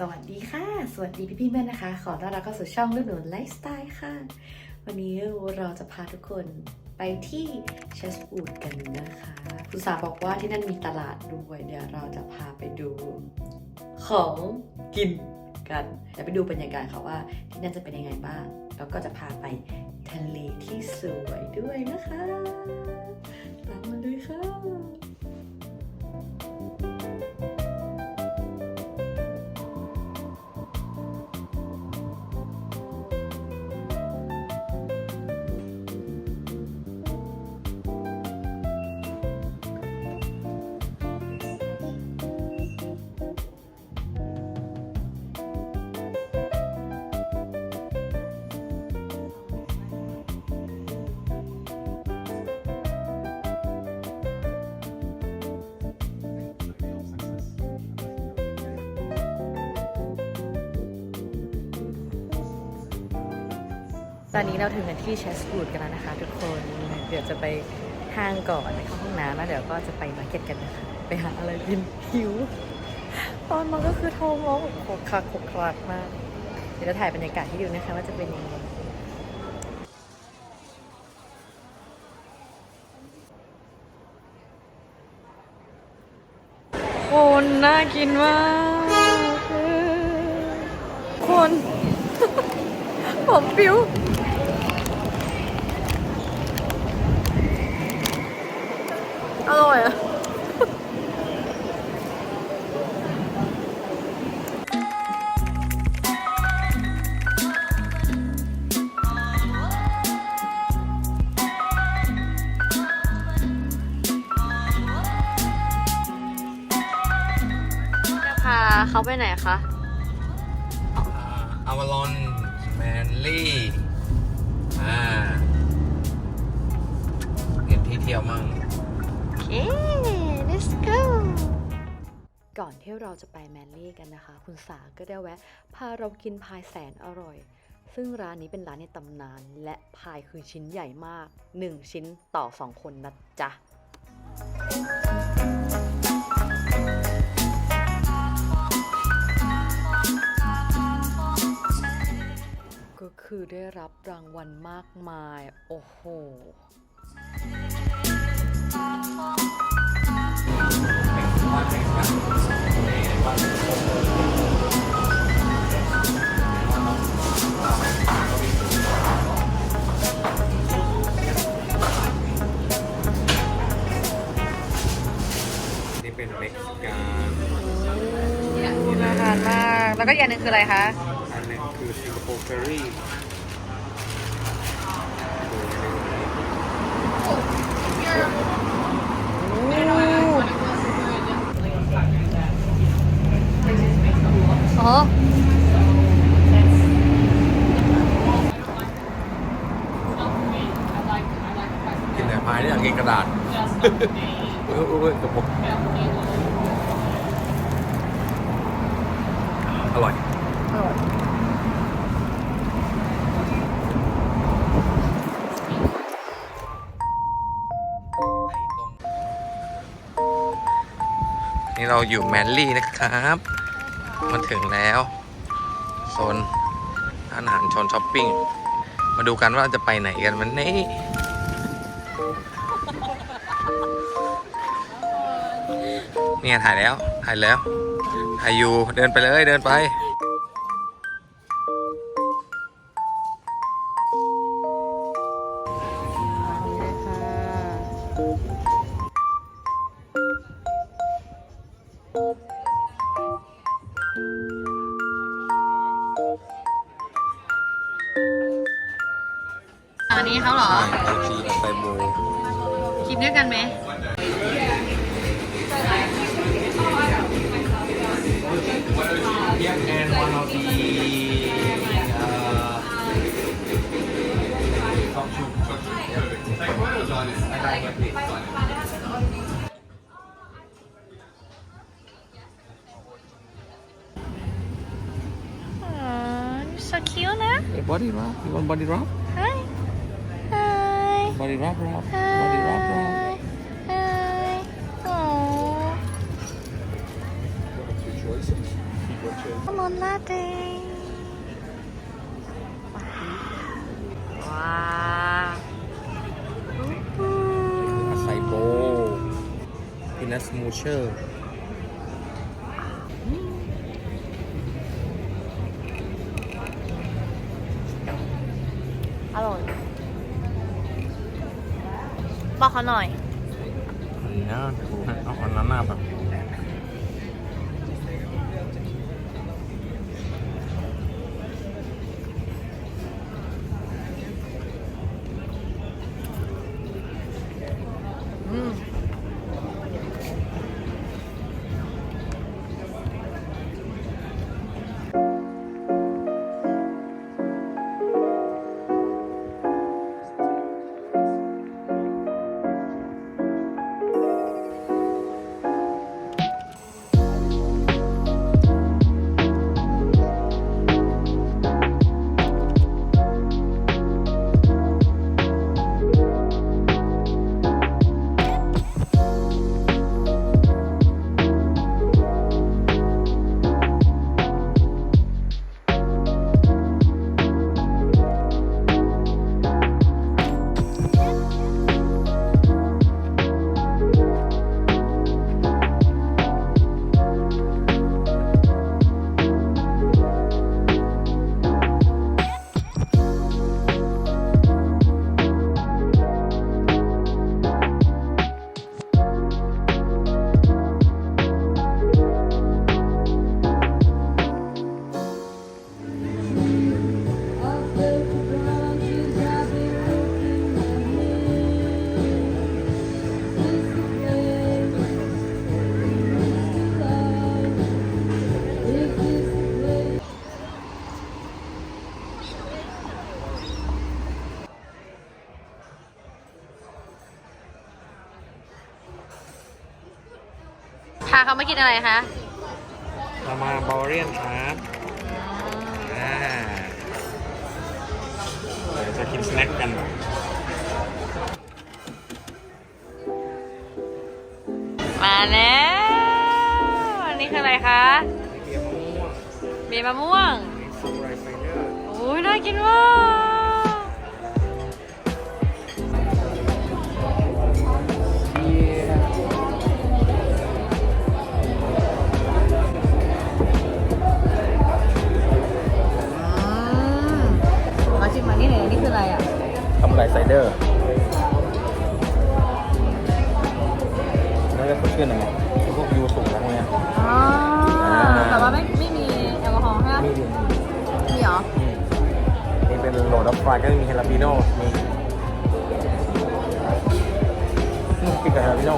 สวัสดีค่ะ สวัสดีพี่พี่ๆแม่นะคะ ขอต้อนรับเข้าสู่ช่องลูกหนูไลฟ์สไตล์ค่ะ วันนี้เราจะพาทุกคนไปที่เชสบูดกันนะคะคุณสาบอกว่าที่นั่นมีตลาดด้วย เดี๋ยวเราจะพาไปดูของกินกันเดี๋ยวไปดูบรรยากาศค่ะว่า ที่นั่นจะเป็นยังไงบ้าง แล้วก็จะพาไปทะเลที่สวยด้วยนะคะ ตามมาเลยค่ะ อนนี้เราถึงกันที่เชสบูดกันแล้วนะคะทุกคน เดี๋ยวจะไปห้างก่อนเข้าห้องน้ำแล้วเดี๋ยวก็จะไปมาร์เก็ตกันนะคะ ไปหาอะไรกินหิว ตอนมันก็คือท้องร้องโคกคักโคกคลักมาก เดี๋ยวจะถ่ายบรรยากาศให้ดูนะคะว่าจะเป็นยังไงคนน่ากินมากคนผมปิ้ว เขาไปไหนคะอาวาลอนแมนลี่อ่าเห็นที่เที่ยวมั่งโอเค let's go ก่อนที่เราจะไปแมนลี่กันนะคะ คุณสาก็ได้แวะ พาเรากินพายแสนอร่อย ซึ่งร้านนี้เป็นร้านในตำนาน และพายคือชิ้นใหญ่มาก 1 ชิ้นต่อ 2 คนนะจ๊ะ ก็คือได้รับรางวัลมากมาย โอ้โหนี่เป็นเม็กซิกัน น่าทานมาก แล้วก็อย่างหนึ่งคืออะไรคะ เฟอรี่ดูอันนี้อ๋อกินแต่พายนี่อยากกินกระดาษเออเออเออกระปุกอร่อยอร่อย นี่เราอยู่แมนลี่นะครับ มาถึงแล้วโซนอาหารชนช้อปปิ้ง มาดูกันว่าจะไปไหนกันวันนี้เนี่ยถ่ายแล้ว ถ่ายแล้วถ่ายอยู่เดินไปเลยเดินไป นนี้เขาเหรอไอพีไซบูคิดด้วยกันไหม and one of the Aww, so cute นะ Hey, body wrap. You want body wrap? Hi Hi Body wrap, wrap. Body wrap, wrap. Hi Hi Aww Two choices. Keep what you มอนลาเต้ว้าวอาไซโบพินัสมูเชอร์ อร่อย บอกเขาหน่อย อันนี้นะถูกเอาอันนั้นหน้าแบบ พาเขามากินอะไรคะ เรามาบอเรียนครับอ่าเดี๋ยวจะกินสแน็คกัน มาแล้วอันนี้คืออะไรคะเกี๊ยวมะม่วงเบียร์มะม่วงซามูไรไฟเดอร์ โอ้ยน่ากินมาก จกสดชื่นหน่อยไงพวกยูสูงอะไรพวกเนี้ยอ๋อแต่ว่าไม่ไม่มีแอลกอฮอล์ใช่ไหมมีมีหรออืมนี่เป็นโหลดอัพไฟก็มีเฮลาปิโน่มีนี่กินกับเฮลาปิโน่